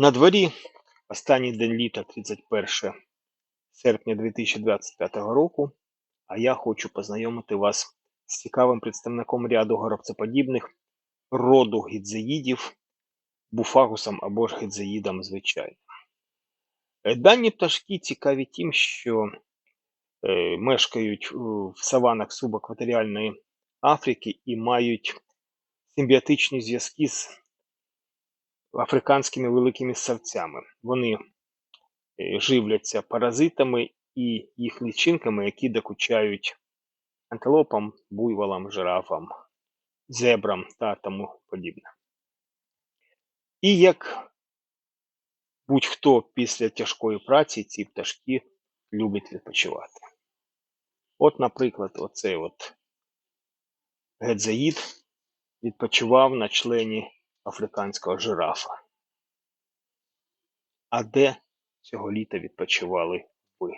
На дворі останній день літа, 31 серпня 2025 року, а я хочу познайомити вас з цікавим представником ряду горобцеподібних роду гідзеїдів, буфагусом або ж гідзеїдом звичайно. Е, Дані пташки цікаві тим, що е, мешкають в саванах субекваторіальної Африки і мають симбіотичні зв'язки з африканськими великими ссавцями. Вони е, живляться паразитами і їх личинками, які докучають антилопам, буйволам, жирафам, зебрам та тому подібне. І як будь-хто після тяжкої праці ці пташки люблять відпочивати. От, наприклад, оцей от гедзаїд відпочивав на члені африканського жирафа. А де цього літа відпочивали ви?